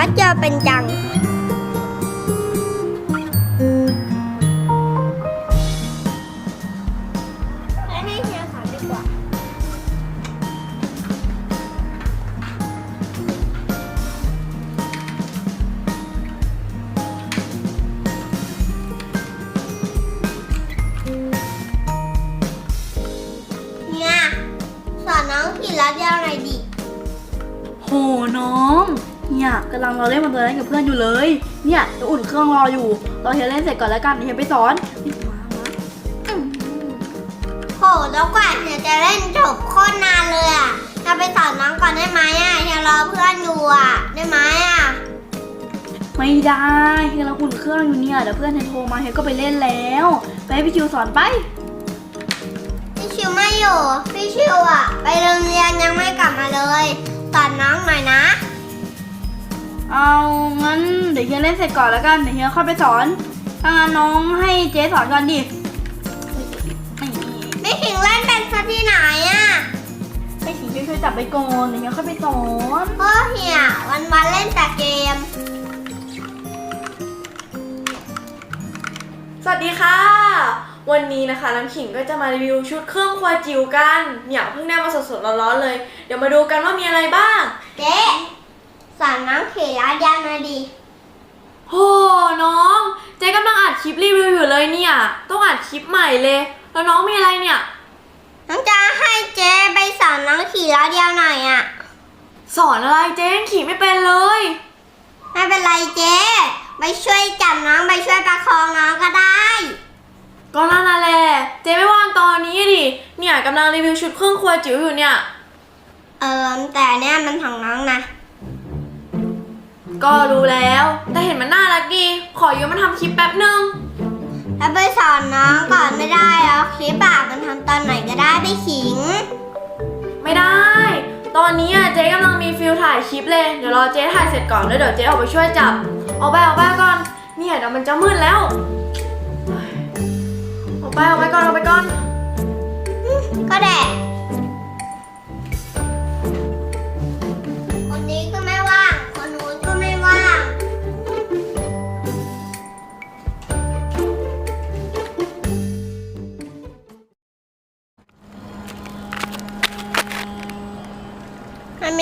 รัดเจอเป็นจัง เพื่อนอยู่เลย เนี่ยจะอุ่นเครื่องรออยู่ รอเฮียเล่นเสร็จก่อนแล้วกันเดี๋ยวเฮียไปสอนนี่มามาโหแล้วกว่าเฮียจะเล่นจบโคตรนานเลยอะเราไปสอนน้องก่อนได้ไหมอะเฮียรอเพื่อนอยู่อะ ได้ไหมอะ ไม่ได้เฮียกำลังอุ่นเครื่องอยู่เนี่ยเดี๋ยวเพื่อนเฮียโทรมาเฮียก็ไปเล่นแล้ว ไปให้พี่คิวสอนไปพี่ชิวไม่อยู่ พี่ชิวอะ ไปโรงเรียนยังไม่กลับมาเลย สอนน้องหน่อยนะ เอางั้นเดี๋ยวเฮียเล่นเสร็จก่อนแล้วกันเดี๋ยวเฮียค่อยไปสอนถ้างั้นน้องให้เจ๊สอนก่อนดิไม่ไม่ถึงเล่นเป็นซะที่ไหนอะให้ขิงช่วยๆจับไปก่อนเดี๋ยวเฮียค่อยไปสอนเพราะเฮียวันวันๆเล่นแต่เกม สวัสดีค่ะ วันนี้นะคะน้ำขิงก็จะมารีวิวชุดเครื่องครัวจิ๋วกันเนี่ยเพิ่งได้มาสดๆร้อนๆเลย เดี๋ยวมาดูกันว่ามีอะไรบ้าง เจ๊ สอนน้องขี่รัดยาวหน่อยดิโหน้อง เจ๊กำลังอัดคลิปรีวิวอยู่เลยเนี่ย ต้องอัดคลิปใหม่เลย แล้วน้องมีอะไรเนี่ย น้องจะให้เจ๊ไปสอนน้องขี่รัดยาวหน่อยอะ สอนอะไรเจ๊ยังขี่ไม่เป็นเลย ไม่เป็นไรเจ๊ไปช่วยจับน้องไปช่วยประคองน้องก็ได้ ก็นั่นน่ะแหละเจ๊ไม่ว่างตอนนี้ดิ เนี่ยกำลังรีวิวชุดเครื่องครัวจิ๋วอยู่เนี่ย เออแต่เนี่ยมันของน้องนะ ก็รู้แล้ว แต่เห็นมันน่ารักดี ขอยืมมาทำคลิปแป๊บนึงแล้วไปสอนน้องก่อนไม่ได้แล้วคลิปอะมันทำตอนไหนก็ได้ไปขิง ไม่ได้ ตอนนี้อะเจ๊กำลังมีฟิลถ่ายคลิปเลย เดี๋ยวรอเจ๊ถ่ายเสร็จก่อนแล้วเดี๋ยวเจ๊ออกไปช่วยจับออกไปออกไปก่อน เนี่ยเดี๋ยวมันจะมืดแล้วออกไปออกไปก่อนออกไปก่อน ก็แดด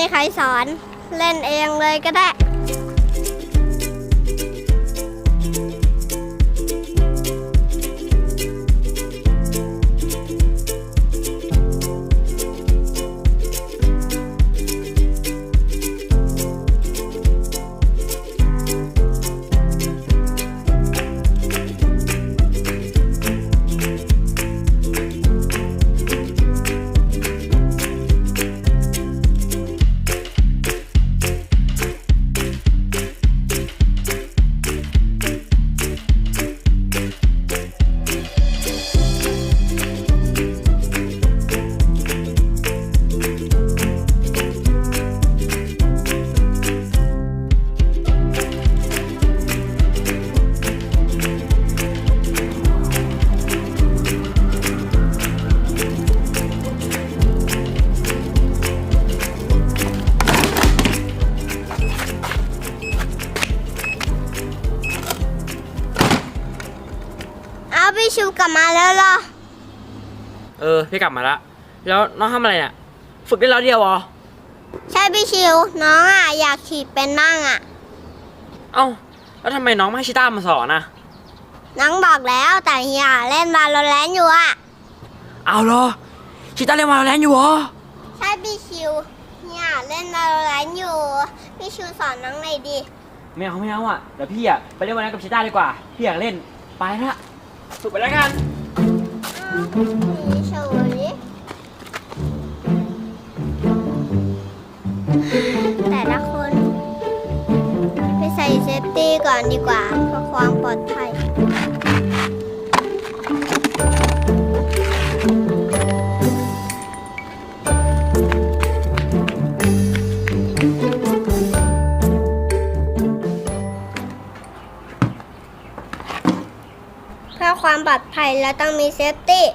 ใครสอน เล่นเองเลยก็ได้ พี่กลับมาละแล้วน้องทำอะไรเนี่ยฝึกได้แล้วเดียวเหรอใช่พี่ชิว น้องอะอยากขี่เป็นบ้างอะ เอ้าแล้วทำไมน้องไม่ให้ชิต้ามาสอนนะน้องบอกแล้วแต่เฮียเล่นบาโลแรนต์อยู่อะ เอาเหรอชิต้าเรียนมาแล้วอยู่เหรอใช่พี่ชิวเฮียเล่นบาโลแรนต์อยู่ พี่ชิวสอนน้องหน่อยดิไม่เอาไม่เอาอะเดี๋ยวพี่อะไปเล่นวันนั้นกับชิต้าดีกว่าพี่อยากเล่นไปละฝึกไปแล้วกัน อ้าวหนีเแต่ละคนไปใส่เซฟตี้ก่อนดีกว่าเพื่อความปลอดภัยเพื่อความปลอดภัยเราต้องมีเซฟตี้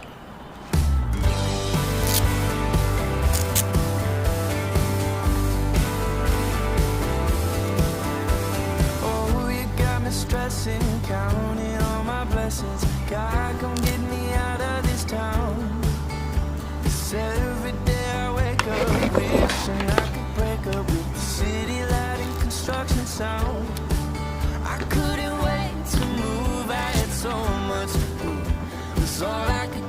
all I could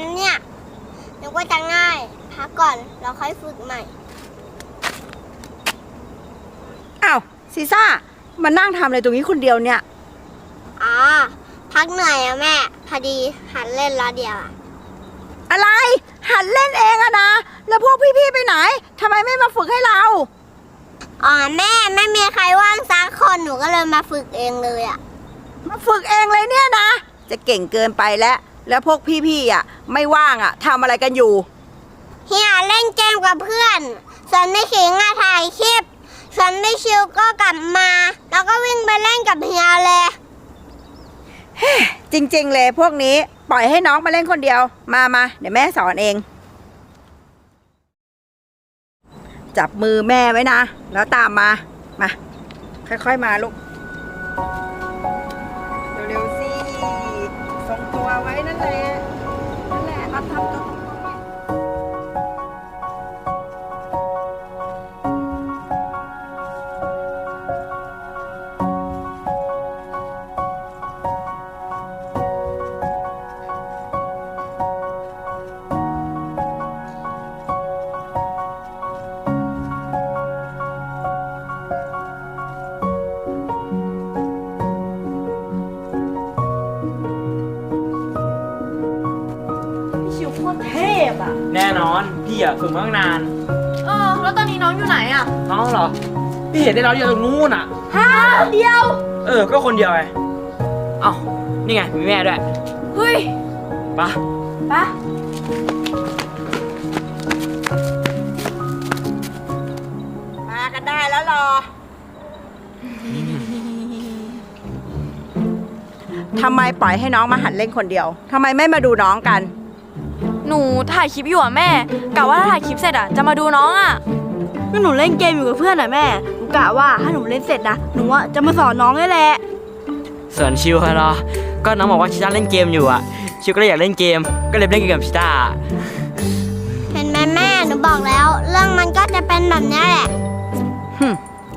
เหมือนกันนะเนี่ยนึกว่าจะง่าย พักก่อนเราค่อยฝึกใหม่ อ้าวซีซ่ามานั่งทำอะไรตรงนี้คนเดียวเนี่ย อ๋อ พักเหนื่อยอะแม่ พอดีหัดเล่นล้อเดียวอะอะไร หัดเล่นเองอะนะ แล้วพวกพี่ๆไปไหนทำไมไม่มาฝึกให้เรา อ๋อแม่ไม่มีใครว่างสักคนหนูก็เลยมาฝึกเองเลยอะมาฝึกเองเลยเนี่ยนะ จะเก่งเกินไปแล้ว แล้วพวกพี่ๆอะ ไม่ว่างอะทำอะไรกันอยู่ เฮียเล่นเกมกับเพื่อน ส่วนไม่ขิงอะถ่ายคลิป ส่วนไม่ชิวก็กลับมา แล้วก็วิ่งไปเล่นกับเฮียเลย จริงๆเลยพวกนี้ปล่อยให้น้องมาเล่นคนเดียว มามาเดี๋ยวแม่สอนเอง จับมือแม่ไว้นะ แล้วตามมา มา ค่อยๆมาลูก แน่นอน พี่อะฝึกมาตั้งนาน เออ แล้วตอนนี้น้องอยู่ไหนอะน้องเหรอ พี่เห็นได้เราเดียวตรงนู้นอะฮะเดียว เออ ก็คนเดียวไงเอ้านี่ไงมีแม่ด้วยเฮ้ยไปะปะมากันได้แล้วรอ ทำไมปล่อยให้น้องมาหัดเล่นคนเดียว ทำไมไม่มาดูน้องกัน หนูถ่ายคลิปอยู่อะแม่กะว่าถ้าถ่ายคลิปเสร็จอะจะมาดูน้องอะก็หนูเล่นเกมอยู่กับเพื่อนอะแม่หนูกะว่าถ้าหนูเล่นเสร็จนะหนูอะจะมาสอนน้องนี่แหละส่วนชิวเหรอ ก็น้องบอกว่าชิต้าเล่นเกมอยู่อะชิวก็เลยอยากเล่นเกม ก็เลยเล่นเกมกับชิต้าเห็นไหมแม่หนูบอกแล้ว เรื่องมันก็จะเป็นแบบนี้แหละหึ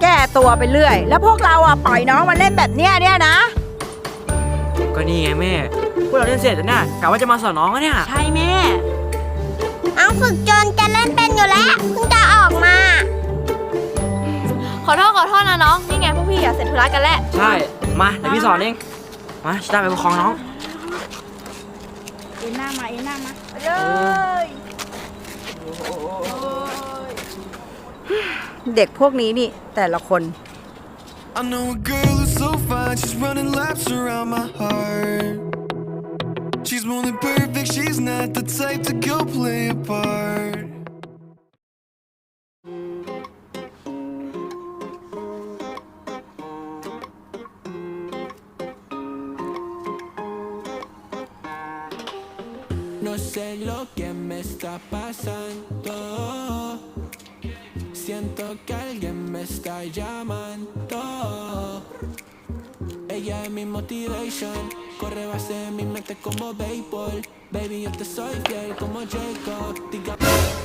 แก้ตัวไปเรื่อย แล้วพวกเราอะปล่อยน้องมาเล่นแบบเนี้ยเนี่ยนะ ก็นี่ไงแม่พ วกเราเล่นเสร็จแล้วเนี่ยกะว่าจะมาสอนน้องอะเนี่ยใช่แม่ เอาฝึกจนจะเล่นเป็นอยู่แล้วเพิ่งจะออกมา ขอโทษขอโทษนะน้อง นี่ไงพวกพี่อะเสร็จธุระกันแล้ว ใช่มาเดี๋ยวพี่สอนเองมาชิต้าไปประคองน้องเอ็นหน้ามาเอ็นหน้ามาเด็กพวกนี้นี่แต่ละคน I know a girl who's so fine, she's running laps around my heart. She's more than perfect, she's not the type to go play a part. No sé lo que me está pasando. Siento que alguien me está llamando. Ella es mi motivation. Corre base de mi mente como béisbol. Baby, yo te soy fiel como Jacob.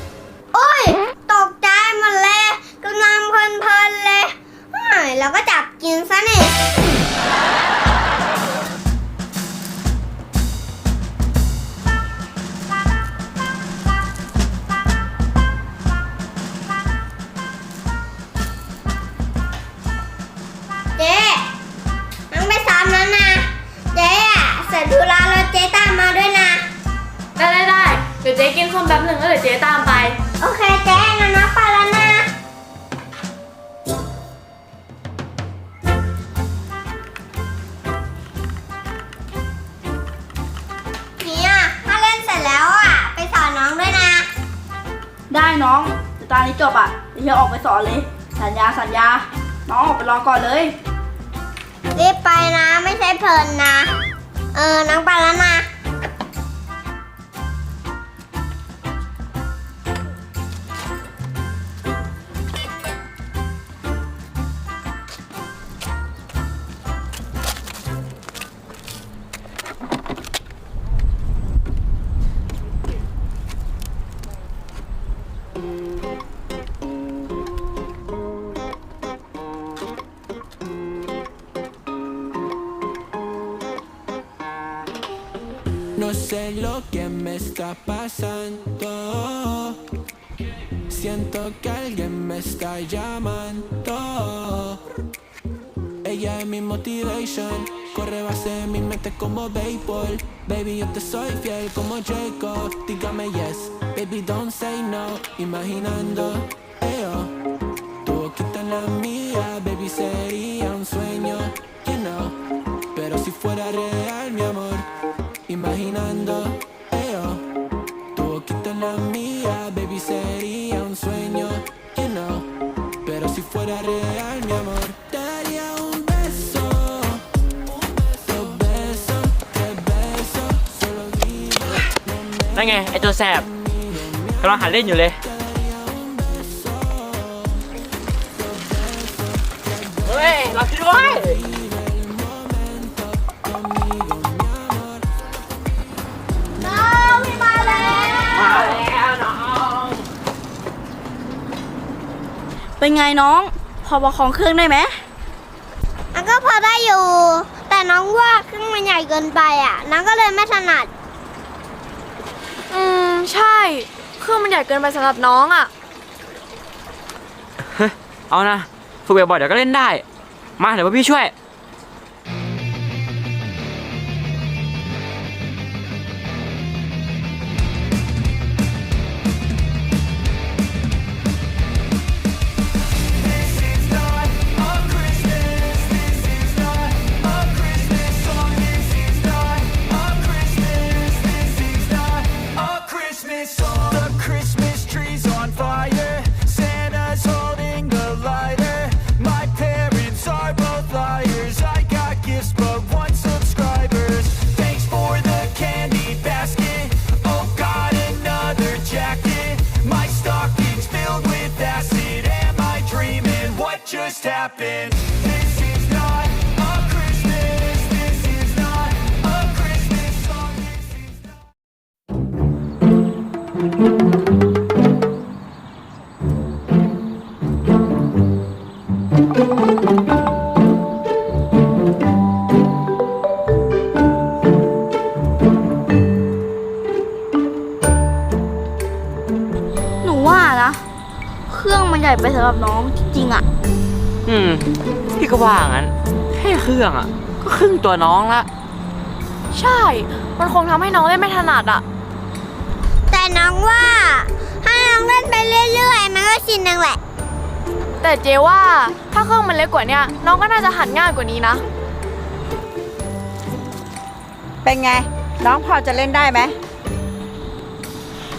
จบอะเดี๋ยวเฮียออกไปสอนเลย สัญญาสัญญา น้องออกไปรอก่อนเลย รีบไปนะ ไม่ใช่เพลินนะ เออ น้องไปแล้วนะ sé lo que me está pasando. Siento que alguien me está llamando. Ella es mi motivation. Corre base de mi mente como béisbol. Baby, yo te soy fiel como Jacob. Dígame yes, baby, don't say no. Imaginando, eo. Tu boquita en la mía, ไงไอตัวแสบกำลังหาเล่นอยู่เลยเฮ้ยเราคิดด้วยน้องพี่มาแล้วมาแล้วน้องเป็นไงน้อง พอประคองเครื่องได้ไหมมันก็พอได้อยู่ แต่น้องว่าเครื่องมันใหญ่เกินไปอะ น้องก็เลยไม่ถนัดอืม ใช่ เครื่องมันใหญ่เกินไปสำหรับน้องอะเฮ้เอานะฝึกบ่อยๆเดี๋ยวก็เล่นได้ มาเดี๋ยวพี่ช่วย eso. รื่องอะ ก็ครึ่งตัวน้องละ ใช่ มันคงทำให้น้องเล่นไม่ถนัดอะ แต่น้องว่า ถ้าน้องเล่นไปเรื่อยๆ มันก็ชินเองแหละ แต่เจว่าถ้าเครื่องมันเล็กกว่าเนี้ยน้องก็น่าจะหัดง่ายกว่านี้นะ เป็นไง น้องพอจะเล่นได้ไหม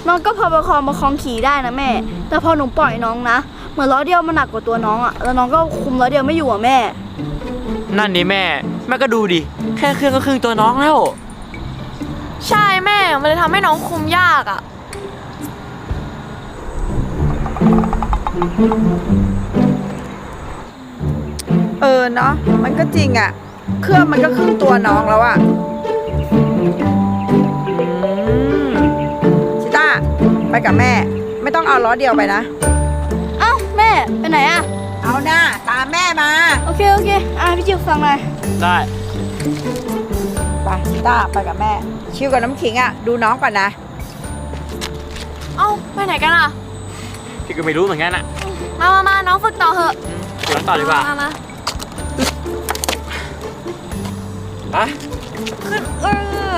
น้องก็พอประคองประคองขี่ได้นะแม่ แต่พอหนูปล่อยน้องนะ เหมือนล้อเดียวมันหนักกว่าตัวน้องอะแล้วน้องก็คุมล้อเดียวไม่อยู่อะแม่ นั่นดิแม่ แม่ก็ดูดิ แค่เครื่องก็ครึ่งตัวน้องแล้ว ใช่แม่ มันเลยทำให้น้องคุมยากอะ เออเนาะมันก็จริงอะ่ะ เครื่องมันก็ครึ่งตัวน้องแล้วอะ่ะอืมชิต้าไปกับแม่ ไม่ต้องเอาล้อเดียวไปนะ เอ้าแม่ ไปไหนอะเอาหน้าตาม แม่มา โอเค โอเค อะพี่จิวฟังหน่อยได้ไปชิต้าไปกับแม่ ชิวกับน้ำขิงอะ ดูน้องก่อนนะ เอ้าไปไหนกันอะ พี่ก็ไม่รู้เหมือนกันอะมามามาน้องฝึกต่อเหอะฝึกต่อดีกว่ามามาไปขึ้นเออ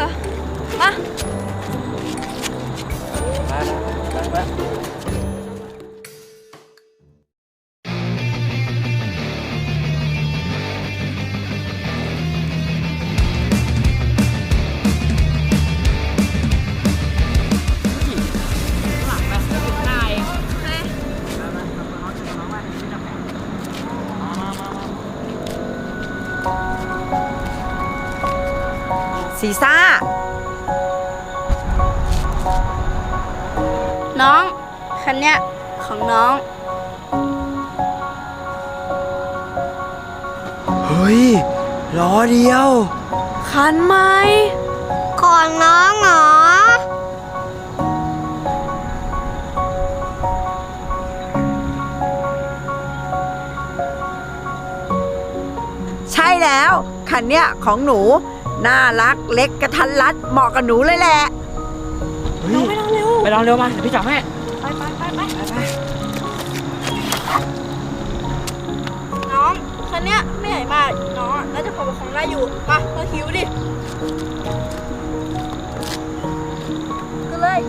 มา ซีซ่า น้อง คันเนี้ยของน้อง เฮ้ยล้อเดียว คันไหมของน้องเหรอ ใช่แล้ว คันเนี้ยของหนู น่ารักเล็กกระทันรัดเหมาะกับหนูเลยแหละเฮ้ยไปลองเร็วไปลองเร็วมาเดี๋ยวพี่จับให้น้องคันเนี้ยไม่ใหญ่มากน้องอะน่าจะพอประคองได้อยู่มาเราหิวดิก็เลย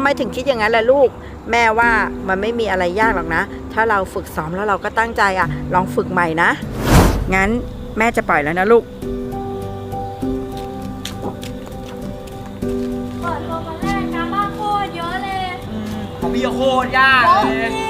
ทำไมถึงคิดอย่างนั้นล่ะลูก แม่ว่ามันไม่มีอะไรยากหรอกนะ ถ้าเราฝึกซ้อมแล้วเราก็ตั้งใจอะลองฝึกใหม่นะ งั้นแม่จะปล่อยแล้วนะลูกเปิดโทรมาแรกน้ำบ้าโคตรเยอะเลย ของพี่โคตรยากเลย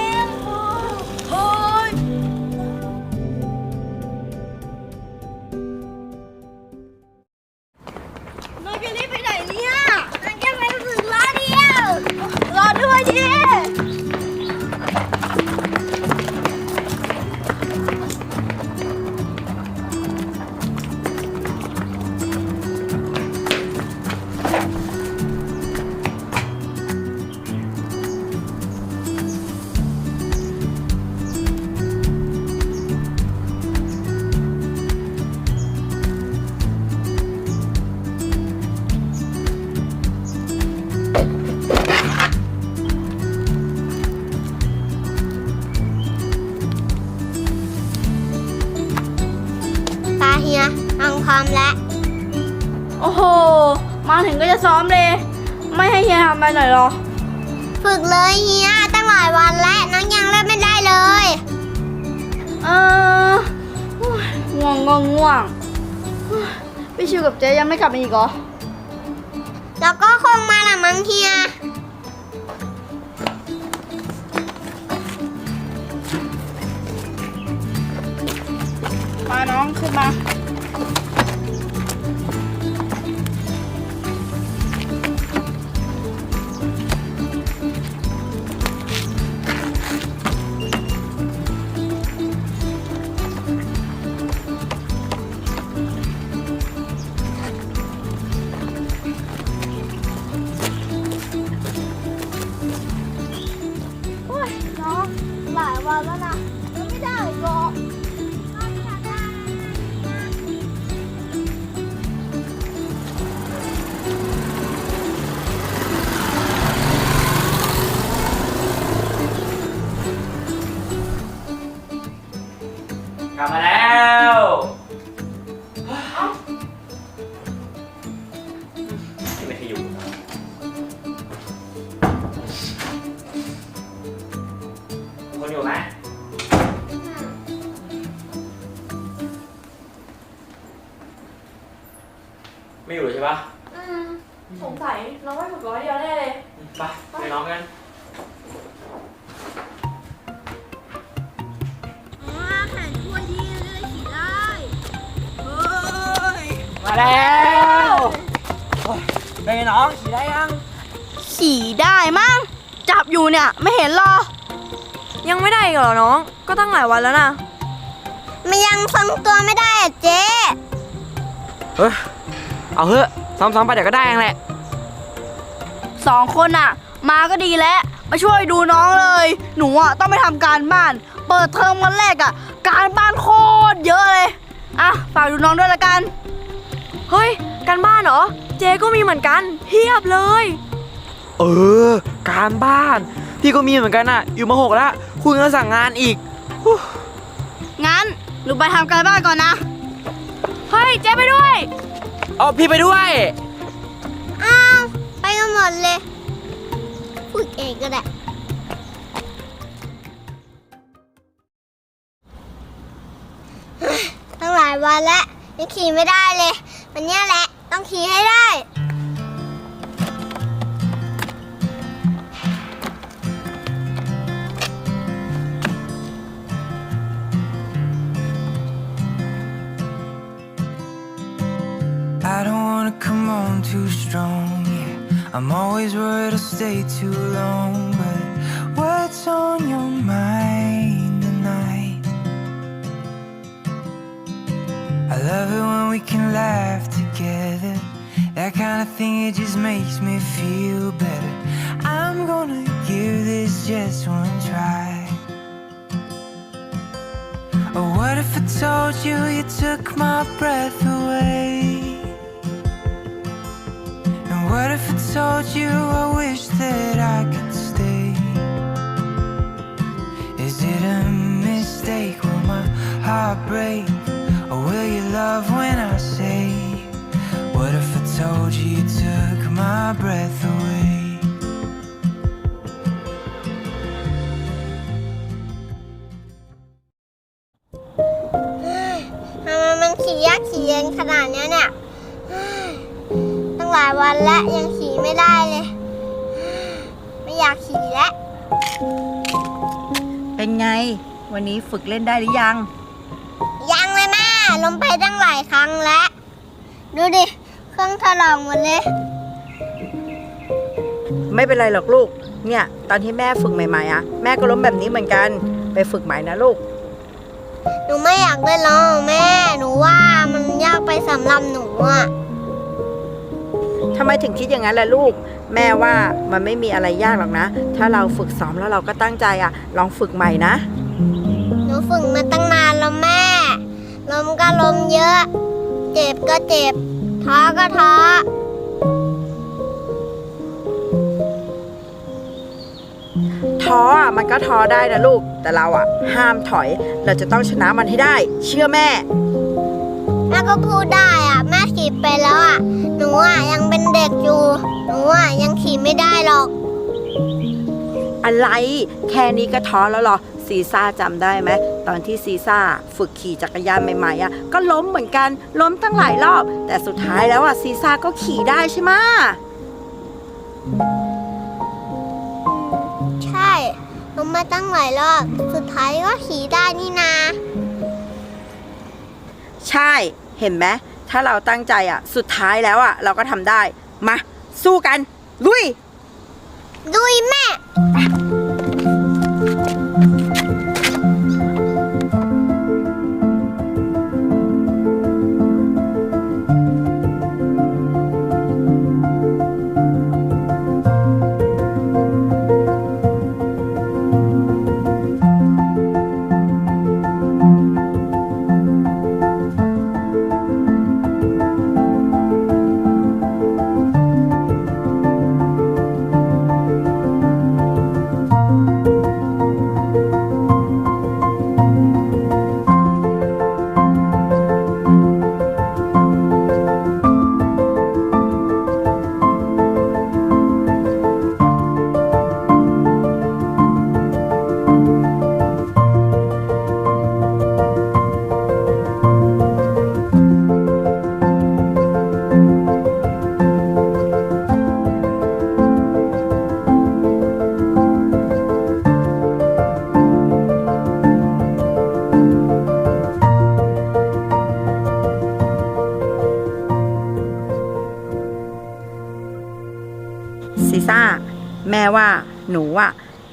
เฮียทำพร้อมแล้วโอ้โห มาถึงก็จะซ้อมเลย ไม่ให้เฮียทำอะไรหน่อยเหรอ ฝึกเลยเฮียตั้งหลายวันแล้วน้องยังเล่นไม่ได้เลย เออโอ้ยง่วงง่วงง่วงเฮ้ยพี่ชิวกับเจ๊ยังไม่กลับมาอีกเหรอ แล้วก็คงมาละมั้งเฮีย น้องขึ้นมา โอ้ยน้องหลายวันแล้วนะยังไม่ได้อีกเหรอก เป็นไงน้องขี่ได้ยัง ขี่ได้มั้งจับอยู่เนี่ยไม่เห็นหรอ ยังไม่ได้อีกเหรอน้อง ก็ตั้งหลายวันแล้วนะมันยังทรงตัวไม่ได้อะเจ๊เออเอาเถอะซ้อมๆไปเดี๋ยวก็ได้เองแหละ สองคนอะ มาก็ดีแล้ว มาช่วยดูน้องเลย หนูอะต้องไปทำการบ้าน เปิดเทอมวันแรกอะ การบ้านโคตรเยอะเลย อะ ฝากดูน้องด้วยละกัน เฮ้ยกันบ้านเหรอ เจ๊ก็มีเหมือนกันเพียบเลย เออ การบ้าน พี่ก็มีเหมือนกันอะอยู่มาหกแล้วคุณก็สั่งงานอีก งั้นหนูไปทำการบ้านก่อนนะ เฮ้ย เจ๊ไปด้วย เอาพี่ไปด้วย อ้าว ไปกันหมดเลยพูดเองก็ได้ ตั้งหลายวันแล้วยังขี่ไม่ได้เลยวันเนี้ยแหละ ต้องขี่ให้ได้ I don't wanna come on too strong, yeah. I'm always worried I'll stay too long, but what's on your mind tonight? I love it when we can laugh together. That kind of thing, it just makes me feel better. I'm gonna give this just one try. Or what if I told you you took my breath away? And what if I told you I wish that I could stay? Is it a mistake? Will my heart break? Or will you love when I say? What if I told you you took my breath away? ทำไมมันขี่ยากขี่เย็นขนาดเนี้ยเนี่ยเฮ้ยตั้งหลายวันแล้วยังขี่ไม่ได้เลยไม่อยากขี่แล้วเป็นไง วันนี้ฝึกเล่นได้หรือยัง ยังเลยแม่ล้มไปตั้งหลายครั้งแล้ว ดูดิเค รื่องถลอกหมดเลย ไม่เป็นไรหรอกลูก เนี่ยตอนที่แม่ฝึกใหม่ๆอะแม่ก็ล้มแบบนี้เหมือนกัน ไปฝึกใหม่นะลูก หนูไม่อยากได้ร้องแม่ หนูว่ามันยากไปสำหรับหนูอะทำไมถึงคิดอย่างนั้นล่ะลูก แม่ว่ามันไม่มีอะไรยากหรอกนะ ถ้าเราฝึกซ้อมแล้วเราก็ตั้งใจอะลองฝึกใหม่นะ หนูฝึกมาตั้งนานแล้วแม่ ล้มก็ล้มเยอะ เจ็บก็เจ็บ ท้อก็ท้อท้ออะมันก็ท้อได้นะลูก แต่เราอะห้ามถอย เราจะต้องชนะมันให้ได้ เชื่อแม่ แม่ก็พูดได้อะ แม่ขี่ไปแล้วอะ หนูอะยังเป็นเด็กอยู่ หนูอะยังขี่ไม่ได้หรอก อะไร แค่นี้ก็ท้อแล้วเหรอ ซีซ่าจำได้ไหมตอนที่ซีซ่าฝึกขี่จักรยานใหม่ๆอะก็ล้มเหมือนกันล้มตั้งหลายรอบ แต่สุดท้ายแล้วอะซีซ่าก็ขี่ได้ใช่ไหมะใช่ล้มมาตั้งหลายรอบ สุดท้ายก็ขี่ได้นี่นา ใช่เห็นไหมถ้าเราตั้งใจอะสุดท้ายแล้วอะเราก็ทำได้ มา สู้กัน ลุยดุยแม่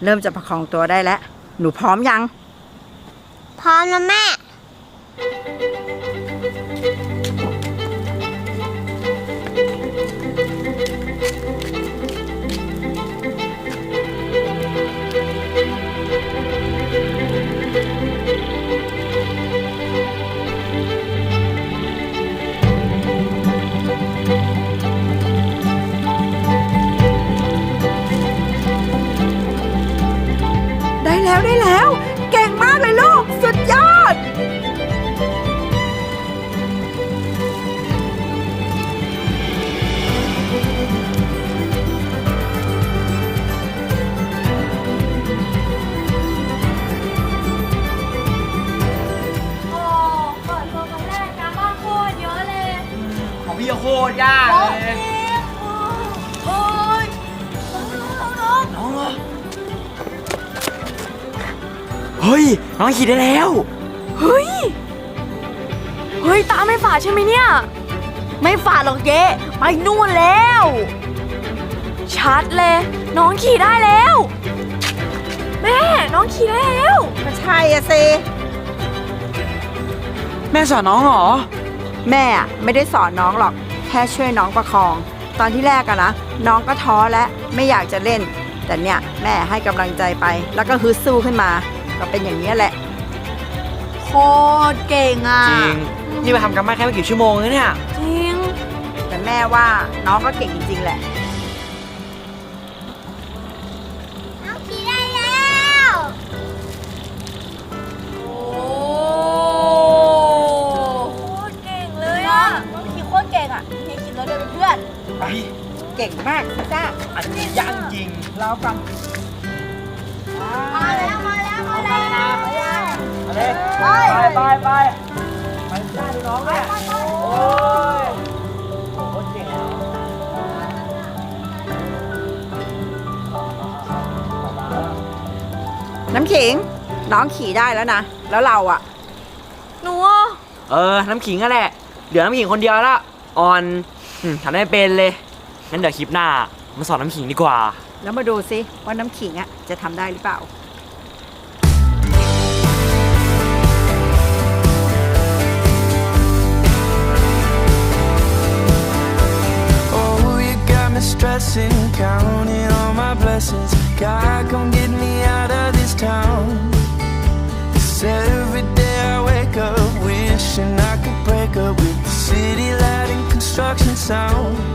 เริ่มจะประคองตัวได้แล้ว หนูพร้อมยัง พร้อมแล้วแม่ ขี่ได้แล้ว เฮ้ย เฮ้ย ตาไม่ฝาดใช่ไหมเนี่ย ไม่ฝาดหรอกเจ๊ไปนู่นแล้ว ชัดเลย น้องขี่ได้แล้ว แม่ น้องขี่ได้แล้ว ก็ใช่อะสิแม่สอนน้องเหรอ แม่อะไม่ได้สอนน้องหรอก แค่ช่วยน้องประคอง ตอนที่แรกอะนะ น้องก็ท้อและไม่อยากจะเล่น แต่เนี่ย แม่ให้กำลังใจไป แล้วก็ฮึดสู้ขึ้นมา ก็เป็นอย่างนี้ยแหละโคตรเก่งอะ จริง นี่มาทำกันบ้านแค่ไม่กี่ชั่วโมงเลยเนี่ย จริง แต่แม่ว่าน้องก็เก่งจริง ๆ แหละ น้องขี่ได้แล้วโอ้โคตรเก่งเลยน้ออะงน้องขี่โคตรเก่งอะนี่ขี่รถเดินเป็นเพื่อนไปเก่งมากจ้าอันนี้ยากจริง เราฟัง ไปไปไปไปได้ดูน้องเนี่ยโอ้ยโคตรเก่งอะน้ำขิง น้องขี่ได้แล้วนะ แล้วเราอะหนูอะเออ น้ำขิงก็แหละ เดี๋ยวน้ำขิงคนเดียวละออนอืมทำได้ไม่เป็นเลย งั้นเดี๋ยวคลิปหน้ามาสอนน้ำขิงดีกว่า แล้วมาดูซิว่าน้ำขิงอะจะทำได้หรือเปล่า me stressing, counting all my blessings. God, come get me out of this town. 'Cause every day I wake up wishing I could break up with the city light and construction sound.